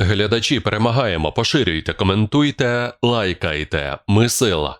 Глядачі перемагаємо, поширюйте, коментуйте, лайкайте. Ми сила.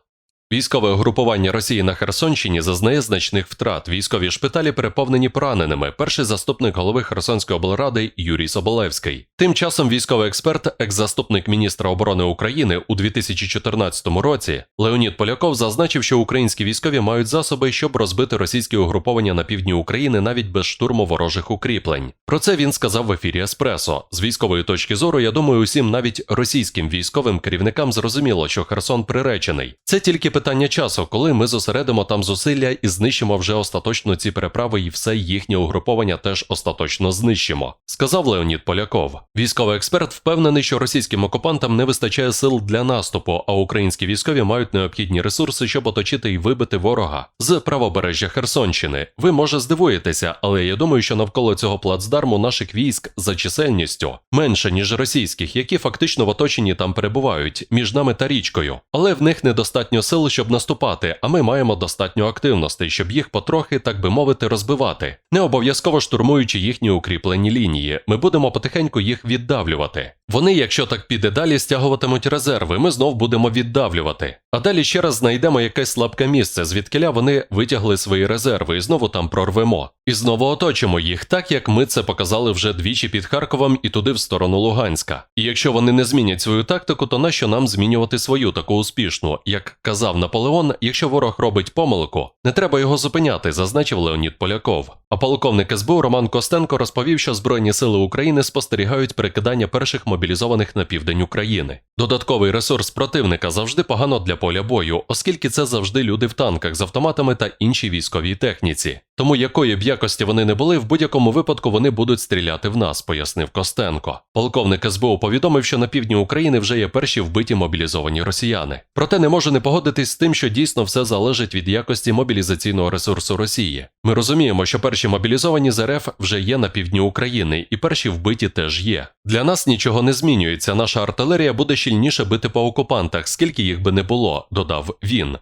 Військове угрупування Росії на Херсонщині зазнає значних втрат. Військові шпиталі переповнені пораненими. Перший заступник голови Херсонської облради Юрій Соболевський. Тим часом військовий експерт, екс-заступник міністра оборони України у 2014 році Леонід Поляков зазначив, що українські військові мають засоби, щоб розбити російські угруповання на півдні України навіть без штурму ворожих укріплень. Про це він сказав в ефірі Еспресо. З військової точки зору, я думаю, усім навіть російським військовим керівникам зрозуміло, що Херсон приречений. Це тільки питання часу, коли ми зосередимо там зусилля і знищимо вже остаточно ці переправи, і все їхнє угруповання теж остаточно знищимо, сказав Леонід Поляков. Військовий експерт впевнений, що російським окупантам не вистачає сил для наступу, а українські військові мають необхідні ресурси, щоб оточити і вибити ворога з правобережжя Херсонщини. Ви може здивуєтеся, але я думаю, що навколо цього плацдарму наших військ за чисельністю менше ніж російських, які фактично в оточенні там перебувають між нами та річкою. Але в них недостатньо сил, щоб наступати. А ми маємо достатньо активності, щоб їх потрохи, так би мовити, розбивати, не обов'язково штурмуючи їхні укріплені лінії. Ми будемо потихеньку їх віддавлювати. Вони, якщо так піде далі, стягуватимуть резерви. Ми знов будемо віддавлювати. А далі ще раз знайдемо якесь слабке місце, звідкиля вони витягли свої резерви і знову там прорвемо. І знову оточимо їх, так як ми це показали вже двічі під Харковом і туди в сторону Луганська. І якщо вони не змінять свою тактику, то нащо нам змінювати свою таку успішну? Як казав Наполеон, якщо ворог робить помилку, не треба його зупиняти, зазначив Леонід Поляков. А полковник СБУ Роман Костенко розповів, що Збройні сили України спостерігають перекидання перших мобілізованих на південь України. Додатковий ресурс противника завжди погано для поля бою, оскільки це завжди люди в танках з автоматами та іншій військовій техніці. Тому якої б якості вони не були, в будь-якому випадку вони будуть стріляти в нас, пояснив Костенко. Полковник СБУ повідомив, що на півдні України вже є перші вбиті мобілізовані росіяни. Проте не може не погодитись з тим, що дійсно все залежить від якості мобілізаційного ресурсу Росії. Ми розуміємо, що перші мобілізовані з РФ вже є на півдні України, і перші вбиті теж є. Для нас нічого не змінюється. Наша артилерія буде щільніше бити по окупантах, скільки їх би не було, додав він.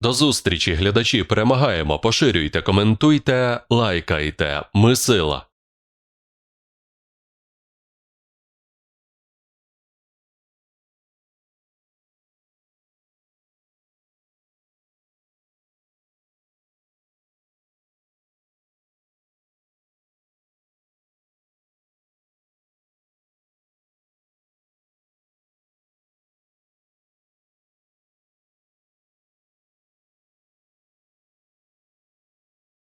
До зустрічі, глядачі, перемагаємо, поширюйте, коментуйте, лайкайте. Ми сила.